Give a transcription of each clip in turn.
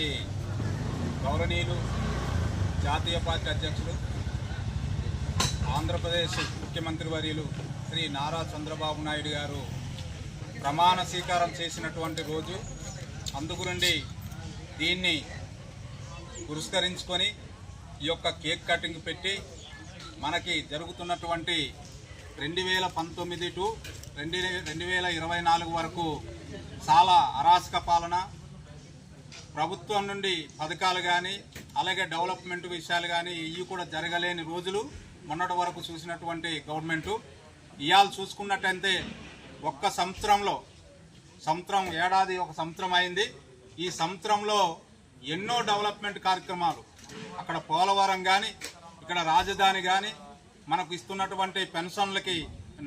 మనకి గౌరవనీయులు జాతీయ పార్టీ అధ్యక్షులు ఆంధ్రప్రదేశ్ ముఖ్యమంత్రి వర్యులు శ్రీ నారా చంద్రబాబు నాయుడు గారు ప్రమాణ స్వీకారం చేసినటువంటి రోజు. అందుగునుండి దీన్ని పురస్కరించుకొని ఈ యొక్క కేక్ కటింగ్ పెట్టి మనకి జరుగుతున్నటువంటి రెండు వేల పంతొమ్మిది టు రెండు రెండు వేల ఇరవై నాలుగు వరకు చాలా అరాచక పాలన ప్రభుత్వం నుండి పథకాలు కానీ అలాగే డెవలప్మెంట్ విషయాలు కానీ ఇవి కూడా జరగలేని రోజులు మొన్నటి వరకు చూసినటువంటి గవర్నమెంటు. ఇవాళ చూసుకున్నట్టయితే ఒక్క సంవత్సరంలో సంవత్సరం ఏడాది ఒక సంవత్సరం అయింది. ఈ సంవత్సరంలో ఎన్నో డెవలప్మెంట్ కార్యక్రమాలు అక్కడ పోలవరం కానీ ఇక్కడ రాజధాని కానీ మనకు ఇస్తున్నటువంటి పెన్షన్లకి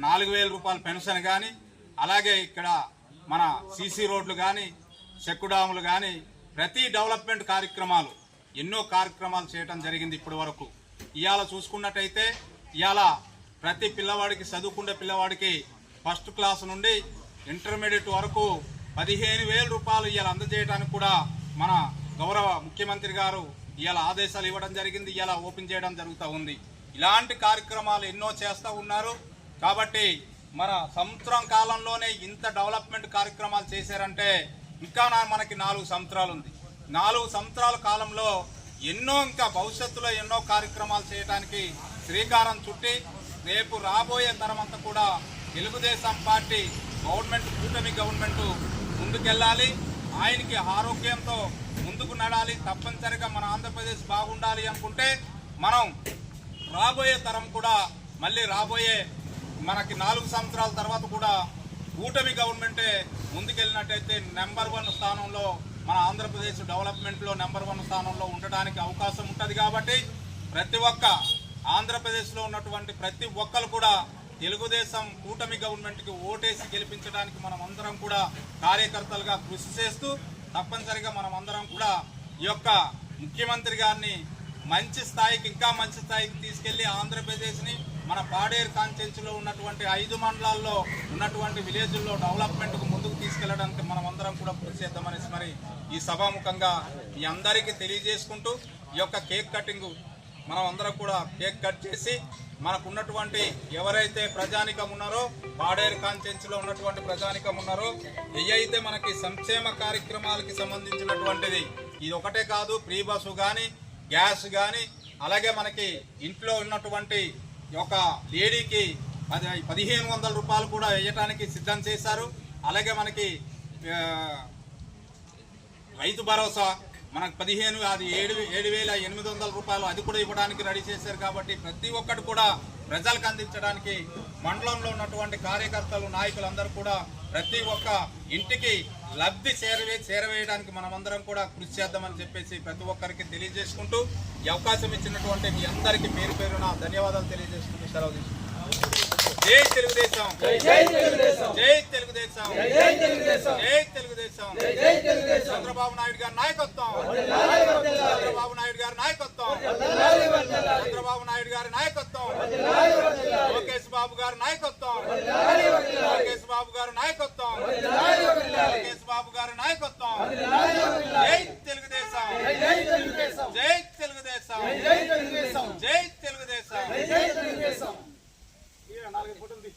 నాలుగు వేల రూపాయల పెన్షన్ కానీ అలాగే ఇక్కడ మన సీసీ రోడ్లు కానీ చెక్కు డాములు కానీ ప్రతి డెవలప్మెంట్ కార్యక్రమాలు ఎన్నో కార్యక్రమాలు చేయటం జరిగింది ఇప్పటి వరకు. ఇవాళ చూసుకున్నట్టయితే ఇవాళ ప్రతి పిల్లవాడికి చదువుకునే పిల్లవాడికి ఫస్ట్ క్లాస్ నుండి ఇంటర్మీడియట్ వరకు పదిహేను వేల రూపాయలు ఇవాళ అందజేయడానికి కూడా మన గౌరవ ముఖ్యమంత్రి గారు ఇవాళ ఆదేశాలు ఇవ్వడం జరిగింది ఇవాళ ఓపెన్ చేయడం జరుగుతూ ఉంది. ఇలాంటి కార్యక్రమాలు ఎన్నో చేస్తూ ఉన్నారు. కాబట్టి మన సంవత్సరం కాలంలోనే ఇంత డెవలప్మెంట్ కార్యక్రమాలు చేశారంటే ఇంకా నా- మనకి నాలుగు సంవత్సరాలు ఉంది నాలుగు సంవత్సరాల కాలంలో ఎన్నో ఇంకా భవిష్యత్తులో ఎన్నో కార్యక్రమాలు చేయడానికి శ్రీకారం చుట్టి రేపు రాబోయే తరం అంతా కూడా తెలుగుదేశం పార్టీ గవర్నమెంట్ కూటమి గవర్నమెంట్ ముందుకెళ్ళాలి. ఆయనకి ఆరోగ్యంతో ముందుకు నడాలి. తప్పనిసరిగా మన ఆంధ్రప్రదేశ్ బాగుండాలి అనుకుంటే మనం రాబోయే తరం కూడా మళ్ళీ రాబోయే మనకి నాలుగు సంవత్సరాల తర్వాత కూడా కూటమి గవర్నమెంటే నెంబర్ వన్ స్థానంలో మన ఆంధ్రప్రదేశ్ డెవలప్మెంట్లో నెంబర్ వన్ స్థానంలో ఉండడానికి అవకాశం ఉంటుంది కాబట్టి ప్రతి ఒక్క ఆంధ్రప్రదేశ్లో ఉన్నటువంటి ప్రతి ఒక్కరు కూడా తెలుగుదేశం కూటమి గవర్నమెంట్కి ఓటేసి గెలిపించడానికి మనం అందరం కూడా కార్యకర్తలుగా కృషి చేస్తూ తప్పనిసరిగా మనం అందరం కూడా ఈ యొక్క ముఖ్యమంత్రి గారిని మంచి స్థాయికి ఇంకా మంచి స్థాయికి తీసుకెళ్ళి ఆంధ్రప్రదేశ్ని మన పాడేరు కాన్స్టిట్యూన్సీలో ఉన్నటువంటి ఐదు మండలాల్లో ఉన్నటువంటి విలేజ్ల్లో డెవలప్మెంట్కు ముందుకు తీసుకెళ్ళడానికి మనం అందరం కూడా కృషి చేద్దామనేసి మరి ఈ సభాముఖంగా మీ అందరికీ తెలియజేసుకుంటూ ఈ యొక్క కేక్ కటింగ్ మనం అందరం కూడా కేక్ కట్ చేసి మనకు ఉన్నటువంటి ఎవరైతే ప్రజానికం ఉన్నారో పాడేరు కాన్స్టిట్యూన్సీలో ఉన్నటువంటి ప్రజానికం ఉన్నారో ఏవైతే మనకి సంక్షేమ కార్యక్రమాలకి సంబంధించినటువంటిది ఇది ఒకటే కాదు ఫ్రీ బస్సు కానీ గ్యాస్ కానీ అలాగే మనకి ఇంట్లో ఉన్నటువంటి ఒక లేడీకి పది పదిహేను వందల రూపాయలు కూడా వేయటానికి సిద్ధం చేశారు. అలాగే మనకి రైతు భరోసా మనకు పదిహేను అది ఏడు ఏడు వేల ఎనిమిది వందల రూపాయలు అది కూడా ఇవ్వడానికి రెడీ చేశారు కాబట్టి ప్రతి ఒక్కటి కూడా ప్రజలకు అందించడానికి మండలంలో ఉన్నటువంటి కార్యకర్తలు నాయకులందరూ కూడా ప్రతి ఒక్క ఇంటికి లబ్ధి చేరవే చేరవేయడానికి మనమందరం కూడా కృషి చేద్దామని చెప్పేసి ప్రతి ఒక్కరికి తెలియజేసుకుంటూ ఈ అవకాశం ఇచ్చినటువంటి మీ అందరికీ పేరు పేరున ధన్యవాదాలు తెలియజేసుకుంటూ సెలవు జై తెలుగుదేశం! జై తెలుగుదేశం! జై తెలుగుదేశం! జై తెలుగుదేశం! చంద్రబాబు నాయుడు గారి నాయకత్వం! చంద్రబాబు నాయుడు గారి నాయకత్వం! చంద్రబాబు నాయుడు గారి నాయకత్వం! కేసుబాబు గారి నాయకత్వం. జై తెలుగుదేశం. జై తెలుగుదేశం.